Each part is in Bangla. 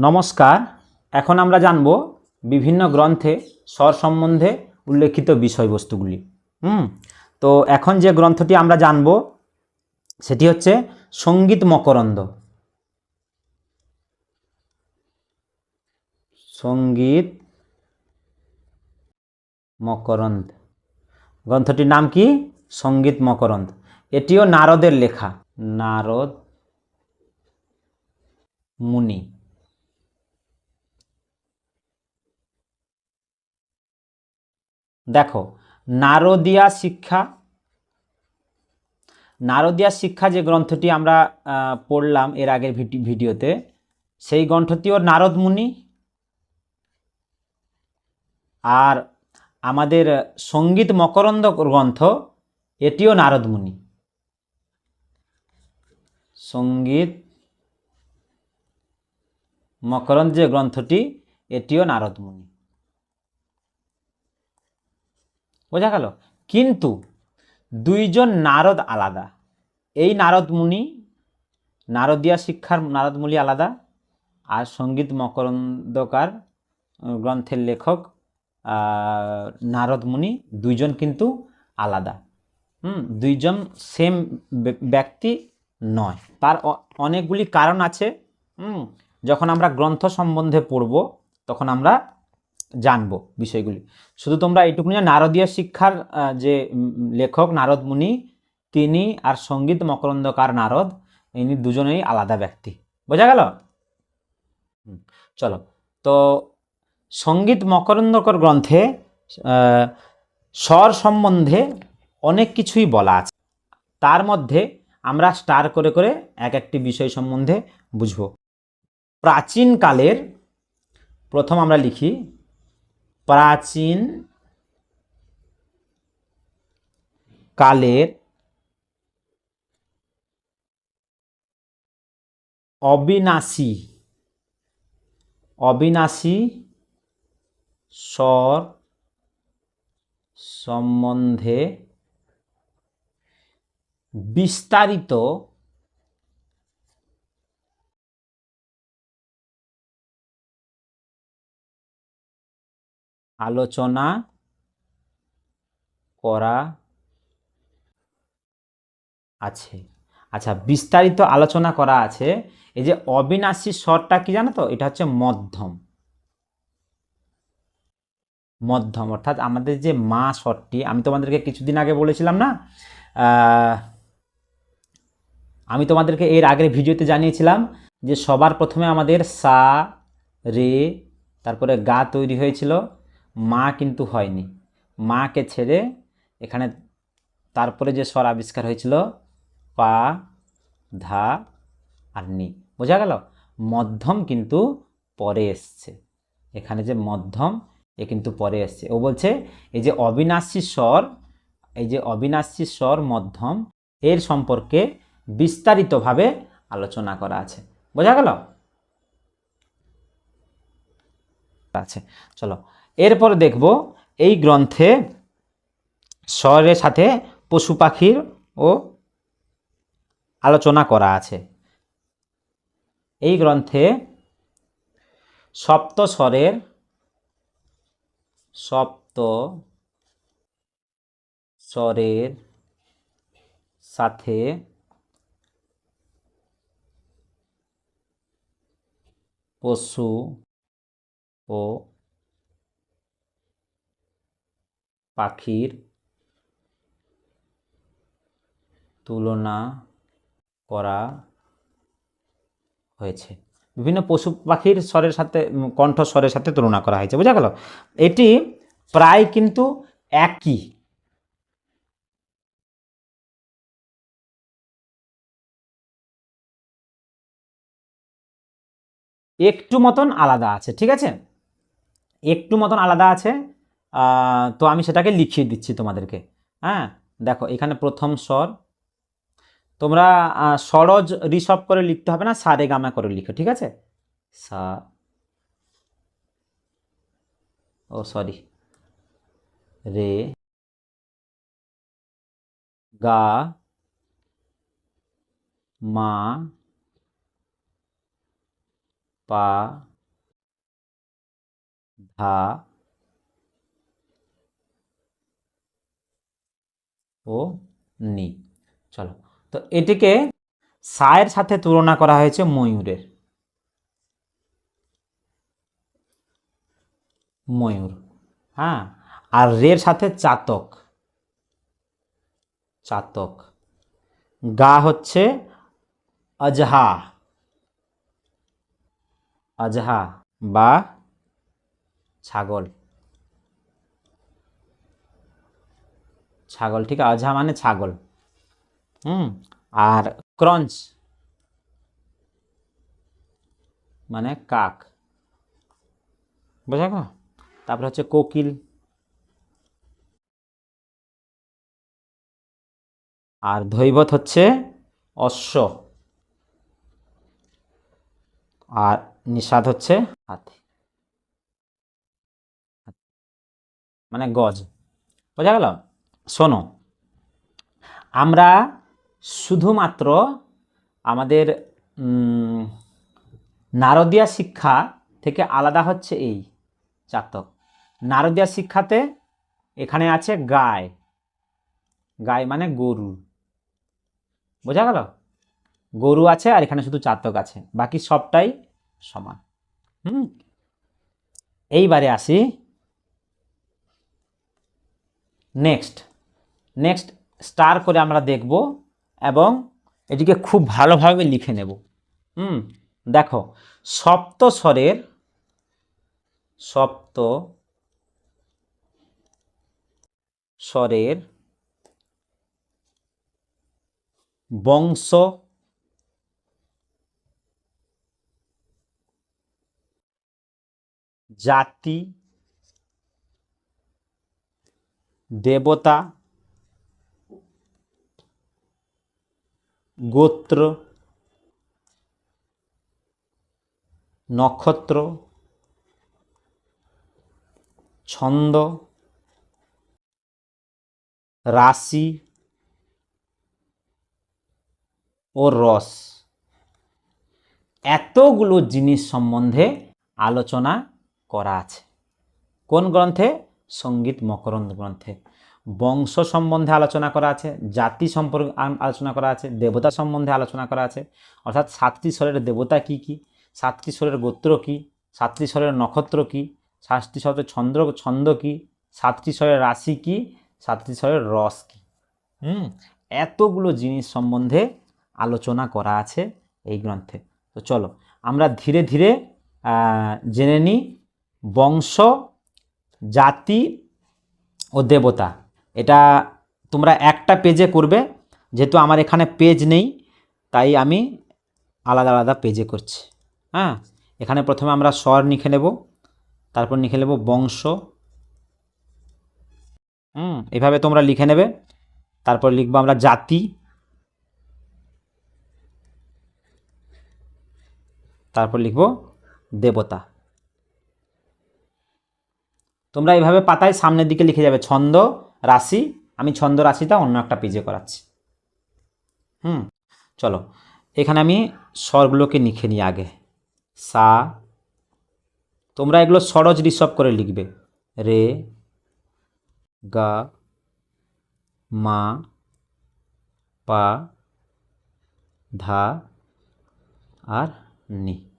নমস্কার, এখন আমরা জানব বিভিন্ন গ্রন্থে স্বর সম্বন্ধে উল্লেখিত বিষয়বস্তুগুলি। হুম, তো এখন যে গ্রন্থটি আমরা জানব, সেটি হচ্ছে সংগীত মকরন্দ। সংগীত মকরন্দ। গ্রন্থটির নাম কি? সংগীত মকরন্দ। এটিও নারদের লেখা। নারদ মুনি। দেখো, নারদিয়া শিক্ষা নারদিয়া শিক্ষা যে গ্রন্থটি আমরা পড়লাম এর আগের ভিডি- ভিডিওতে, সেই গ্রন্থটিও নারদ মুনি আর আমাদের সংগীত মকরন্দ গ্রন্থ, এটিও নারদ মুনি সংগীত মকরন্দ যে গ্রন্থটি, এটিও নারদ মুনি বোঝা গেল? কিন্তু দুইজন নারদ আলাদা। এই নারদ মুনি, নারদিয়া শিক্ষার নারদ মুনি আলাদা আর সংগীত মকরন্দকার গ্রন্থের লেখক নারদ মুনি দুইজন কিন্তু আলাদা। হুম, দুইজন সেম ব্যক্তি নয়। তার অনেকগুলি কারণ আছে। যখন আমরা গ্রন্থ সম্বন্ধে পড়ব, তখন আমরা জানব বিষয়গুলি। শুধু তোমরা এইটুকুনি নারদীয় শিক্ষার যে লেখক নারদ মুনি, তিনি আর সংগীত মকরন্দকার নারদ, ইনি দুজনেই আলাদা ব্যক্তি। বোঝা গেল? চলো। তো সংগীত মকরন্দকর গ্রন্থে স্বর সম্বন্ধে অনেক কিছুই বলা আছে। তার মধ্যে আমরা স্টার করে করে এক একটি বিষয় সম্বন্ধে বুঝব। প্রাচীনকালের প্রথম আমরা লিখি প্রাচীন কালের অবিনাশী অবিনাশী স্বর সম্বন্ধে বিস্তারিত আলোচনা করা আছে। আচ্ছা বিস্তারিত আলোচনা করা আছে। এই যে অবিনাশী স্বরটা কি জানো তো? এটা হচ্ছে মধ্যম। মধ্যম, অর্থাৎ আমাদের যে মা স্বরটি, আমি তোমাদেরকে কিছুদিন আগে বলেছিলাম না? আমি তোমাদেরকে এর আগের ভিডিওতে জানিয়েছিলাম যে সবার প্রথমে আমাদের সা, রে, তারপরে গা তৈরি হয়েছিল। মা কিন্তু হয়নি। মাকে ছেড়ে এখানে তারপরে যে স্বর আবিষ্কার হয়েছিল, পা, ধা আর নি। বোঝা গেল? মধ্যম কিন্তু পরে এসছে। এখানে যে মধ্যম, এ কিন্তু পরে এসছে। ও বলছে, এই যে অবিনাশী স্বর, এই যে অবিনাশী স্বর মধ্যম, এর সম্পর্কে বিস্তারিতভাবে আলোচনা করা আছে। বোঝা গেল? আছে। চলো এরপর দেখব এই গ্রন্থে স্বরের সাথে পশু পাখির ও আলোচনা করা আছে। এই গ্রন্থে সপ্ত স্বরের সপ্ত স্বরের সাথে পশু ও পাখির তুলনা করা হয়েছে। বিভিন্ন পশু পাখির স্বরের সাথে কণ্ঠ স্বরের সাথে তুলনা করা হয়েছে, বোঝা গেল? এটি প্রায় কিন্তু একই। একটু মতন আলাদা আছে, ঠিক আছে? একটু মতন আলাদা আছে তো আমি সেটাকে লিখিয়ে দিচ্ছি তোমাদেরকে। হ্যাঁ দেখো, এখানে প্রথম স্বর। তোমরা সরজ রিসব করে লিখতে হবে না সা রে গামা করে লিখো, ঠিক আছে? সা, ও, সরি। রে, গা, মা, পা, ধা ও নি। চলো, তো এটিকে সায়ের সাথে তুলনা করা হয়েছে ময়ূরের। ময়ূর হ্যাঁ? আর রের সাথে চাতক। চাতক। গা হচ্ছে অজহা। অজহা বা ছাগল। ছাগল, ঠিক আছে? মানে ছাগল। হুম? আর ক্রঞ্চ মানে কাক। বোঝা গেল তারপরে হচ্ছে কোকিল। আর ধৈবত হচ্ছে অশ্ব। আর নিষাদ হচ্ছে হাতি। মানে গজ। বোঝা গেল? শোনো, আমরা শুধুমাত্র আমাদের নারদীয়া শিক্ষা থেকে আলাদা হচ্ছে এই চাতক। নারদীয়া শিক্ষাতে এখানে আছে গায় গায় মানে গরু। বোঝা গেল? গরু আছে আর এখানে শুধু চাতক আছে, বাকি সবটাই সমান। হুম? এইবারে আসি। নেক্সট। নেক্সট স্টার করে আমরা দেখব এবং এটিকে খুব ভালোভাবে লিখে নেব। হুম, দেখো সপ্ত স্বরের সপ্ত স্বরের বংশ জাতি দেবতা গোত্র, নক্ষত্র, ছন্দ, রাশি ও রস। এতগুলো জিনিস সম্বন্ধে আলোচনা করা আছে। কোন গ্রন্থে? সংগীত মকরন্দ গ্রন্থে। বংশ সম্বন্ধে আলোচনা করা আছে, জাতি সম্পর্কে আলোচনা করা আছে, দেবতা সম্বন্ধে আলোচনা করা আছে। অর্থাৎ সাতটি স্বরের দেবতা কি কি? সাতটি স্বরের গোত্র কি? সাতটি স্বরের নক্ষত্র কি? সাতটি স্বরের ছন্দ ছন্দ কি? সাতটি স্বরের রাশি কি? সাতটি স্বরের রস কি? হুম, এতগুলো জিনিস সম্বন্ধে আলোচনা করা আছে এই গ্রন্থে। তো চলো, আমরা ধীরে ধীরে জেনে নিই বংশ, জাতি ও দেবতা। এটা তোমরা একটা পেজে করবে, যেহেতু আমার এখানে পেজ নেই, তাই আমি আলাদা আলাদা পেজে করছি। হ্যাঁ এখানে প্রথমে আমরা স্বর লিখে নেব, তারপর লিখে নেব বংশ। হুম, এভাবে তোমরা লিখে নেবে, তারপর লিখব আমরা জাতি। তারপর লিখব দেবতা। তোমরা এভাবে পাতায় সামনের দিকে লিখে যাবে, ছন্দ। রাশি, আমি ছন্দ রাশিটা অন্য একটা পেজে করাচ্ছি। হুম, চলো। এখানে আমি স্বরগুলোকে লিখে নিই আগে। সা, তোমরা এগুলো সরজ ঋষভ করে লিখবে। রে, গা, মা, পা, ধা আর নি।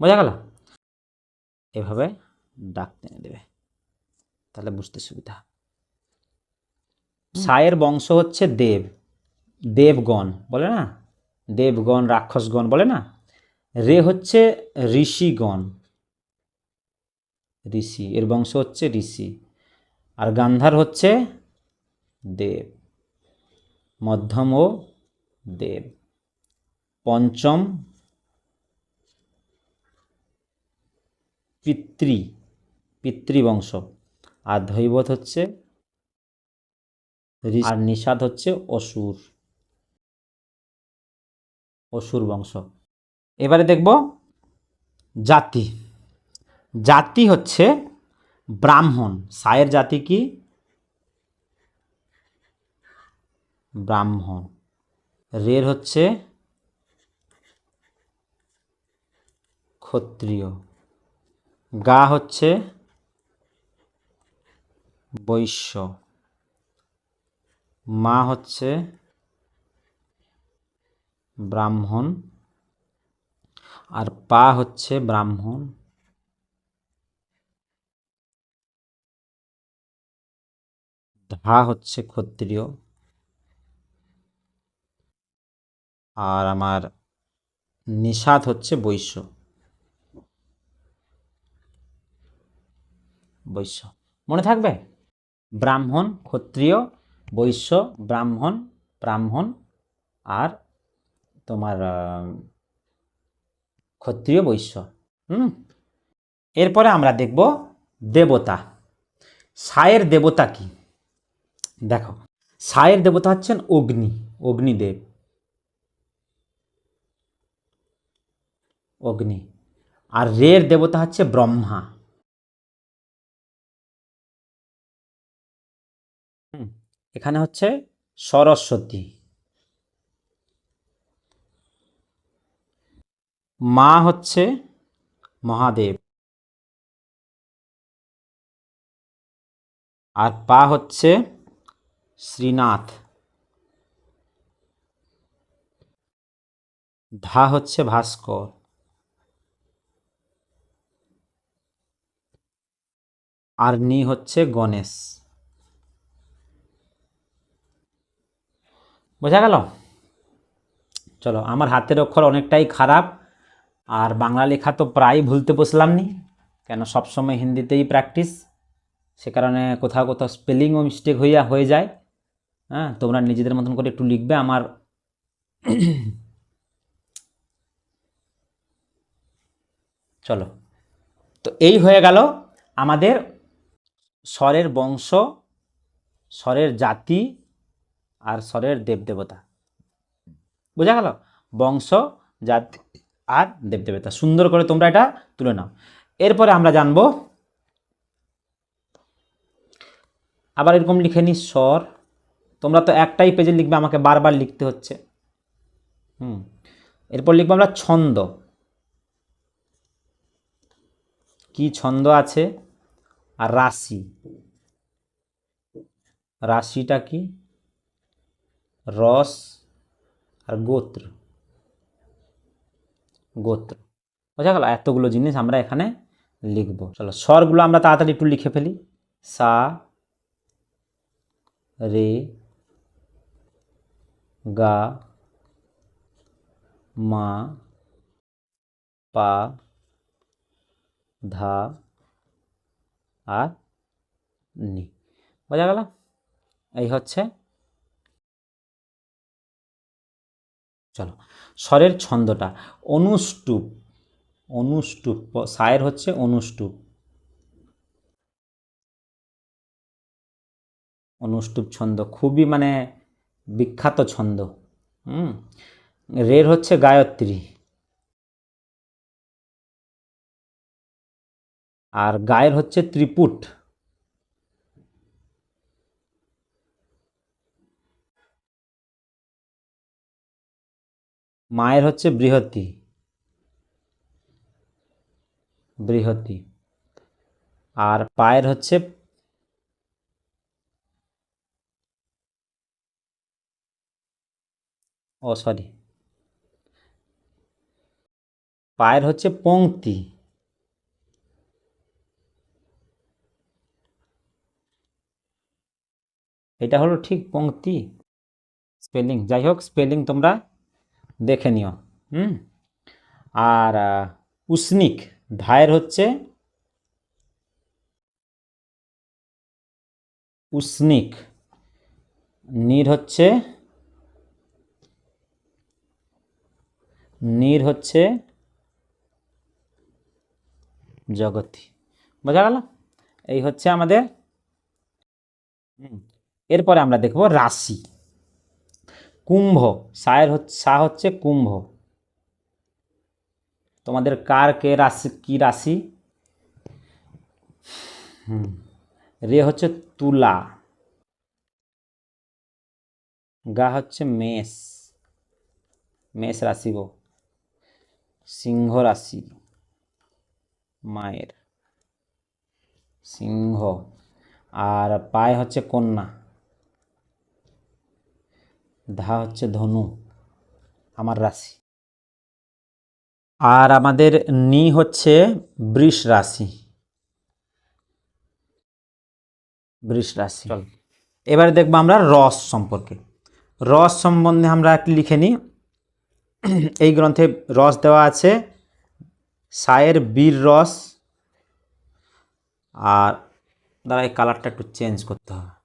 বোঝা গেল? এভাবে ডাক টেনে দেবে। তাহলে বুঝতে সুবিধা। সায়ের বংশ হচ্ছে দেব, দেবগণ, বলে না? দেবগণ, রাক্ষসগণ, বলে না? রে হচ্ছে ঋষিগণ। ঋষি, এর বংশ হচ্ছে ঋষি। আর গান্ধার হচ্ছে দেব, মধ্যম ও দেব। পঞ্চম পিতৃ, পিতৃবংশ। আর ধৈবত হচ্ছে। আর নিষাদ হচ্ছে অসুর। অসুর বংশ। এবারে দেখব জাতি। জাতি হচ্ছে ব্রাহ্মণ। সায়ের জাতি কি? ব্রাহ্মণ। রের হচ্ছে ক্ষত্রিয়। গা হচ্ছে বৈশ্য। মা হচ্ছে ব্রাহ্মণ আর পা হচ্ছে ব্রাহ্মণ। ধা হচ্ছে ক্ষত্রিয়। আর আমার নিষাদ হচ্ছে বৈশ্য। বৈশ্য। মনে থাকবে? ব্রাহ্মণ, ক্ষত্রিয় বৈশ্য, ব্রাহ্মণ ব্রাহ্মণ আর তোমার ক্ষত্রিয় বৈশ্য। হুম? এরপরে আমরা দেখব দেবতা। সায়ের দেবতা কি? দেখো, সায়ের দেবতা হচ্ছেন অগ্নি, অগ্নিদেব। অগ্নি। আর রের দেবতা হচ্ছে ব্রহ্মা। এখানে হচ্ছে সরস্বতী। মা হচ্ছে মহাদেব। আর পা হচ্ছে শ্রীনাথ। ধা হচ্ছে ভাস্কর। আর নি হচ্ছে গণেশ। বোঝা গেল? চলো, আমার হাতের অক্ষর অনেকটাই খারাপ, আর বাংলা লেখা তো প্রায় ভুলতে বসলাম নি। কেন, সবসময় হিন্দিতেই প্র্যাকটিস সে কারণে কোথাও কোথাও স্পেলিংও মিস্টেক হইয়া হয়ে যায়। হ্যাঁ তোমরা নিজেদের মতন করে একটু লিখবে আমার। চলো, তো এই হয়ে গেল আমাদের স্বরের বংশ, স্বরের জাতি আর স্বরের দেবদেবতা। বোঝা গেল? বংশ, জাতি আর দেবদেবতা। সুন্দর করে তোমরা এটা তুলে নাও। এরপরে আমরা জানব, আবার এরকম লিখে নি, স্বর। তোমরা তো একটাই পেজে লিখবে, আমাকে বারবার লিখতে হচ্ছে। হুম। এরপর লিখব আমরা ছন্দ। কি ছন্দ আছে? আর রাশি। রাশিটা কি? রস আর গোত্র। গোত্র। বোঝা গেল? এতগুলো জিনিস আমরা এখানে লিখব। চলো, স্বরগুলো আমরা তাড়াতাড়ি একটু লিখে ফেলি। সা, রে, গা, মা, পা, ধা আর নি। বোঝা গেল? এই হচ্ছে চলো। স্বরের ছন্দটা, অনুষ্টুপ অনুষ্টুপ, সায়ের হচ্ছে অনুষ্টুপ। অনুষ্টুপ ছন্দ, খুবই মানে বিখ্যাত ছন্দ, হুম? রের হচ্ছে গায়ত্রী। আর গায়ের হচ্ছে ত্রিপুট। মায়ের হচ্ছে বৃহতি। বৃহতি। আর পায়ের হচ্ছে ও সরি পায়ের হচ্ছে পংক্তি। এটা হলো ঠিক পংক্তি। স্পেলিং, যাই হোক, স্পেলিং তোমরা দেখে নিও। হুম? আর উষ্ণিক ধায়ের হচ্ছে উষ্ণিক নীর হচ্ছে নীর হচ্ছে জগতি। বোঝা গেল? এই হচ্ছে আমাদের হুম, এরপরে আমরা দেখব রাশি। কুম্ভ, সায়ের হচ্ছে সা হচ্ছে কুম্ভ। তোমাদের কার কে রাশি, কি রাশি? রে হচ্ছে তুলা। গা হচ্ছে মেষ। মেষ রাশি গো। সিংহ রাশি। মায়ের। সিংহ। আর পায় হচ্ছে কন্যা। ধা হচ্ছে ধনু আমার রাশি। আর আমাদের নি হচ্ছে বৃষ রাশি। বৃষ রাশি। এবারে দেখব আমরা রস সম্পর্কে। রস সম্বন্ধে আমরা একটু লিখে নিই। এই গ্রন্থে রস দেওয়া আছে সায়ের বীর রস আর দাঁড়া এই কালারটা একটু চেঞ্জ করতে হবে।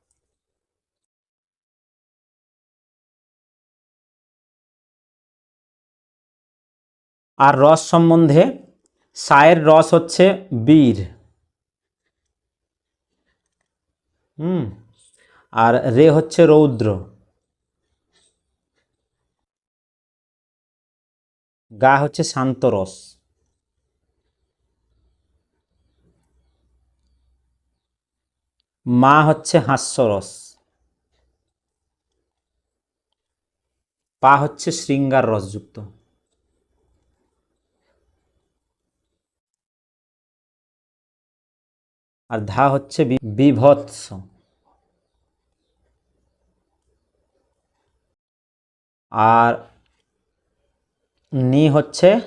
আর রস সম্বন্ধে সায়ের রস হচ্ছে বীর। হুম, আর রে হচ্ছে রৌদ্র। গা হচ্ছে শান্ত রস। মা হচ্ছে হাস্যরস পা হচ্ছে শৃঙ্গার রসযুক্ত। আর ধা হচ্ছে বিভৎস। আর নি হচ্ছে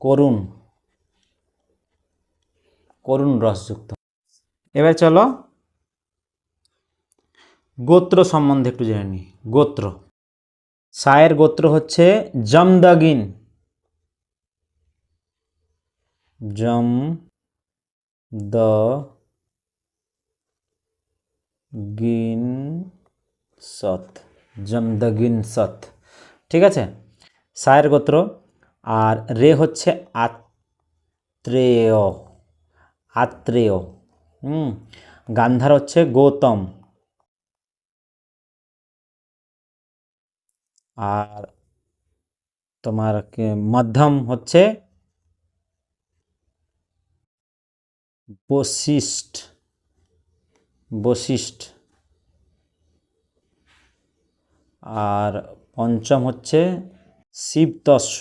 করুণ। করুণ রসযুক্ত। এবার চলো গোত্র সম্বন্ধে একটু জেনে নিই গোত্র। সায়ের গোত্র হচ্ছে জমদাগিন। জম দ গিন সৎ জমদগিন সৎ ঠিক আছে? সায়ের গোত্র। আর রে হচ্ছে আত্রেয়। আত্রেয়। হুম? গান্ধার হচ্ছে গৌতম। আর তোমার মধ্যম হচ্ছে বশিষ্ঠ বশিষ্ঠ। আর পঞ্চম হচ্ছে শিবতস্য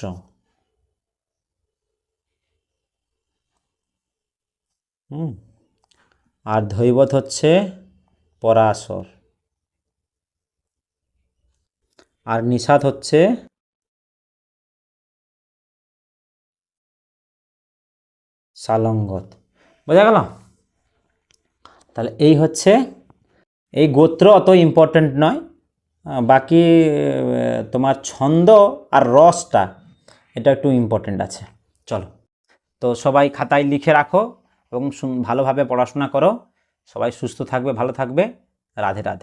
হুম, আর ধৈবত হচ্ছে পরাশর। আর নিষাদ হচ্ছে সালঙ্গত। বোঝা গেল? তাহলে এই হচ্ছে, এই গোত্র অত ইম্পর্ট্যান্ট নয়। বাকি তোমার ছন্দ আর রসটা, এটা একটু ইম্পর্ট্যান্ট আছে। চলো। তো সবাই খাতায় লিখে রাখো এবং ভালোভাবে পড়াশোনা করো। সবাই সুস্থ থাকবে, ভালো থাকবে। রাধে রাধে।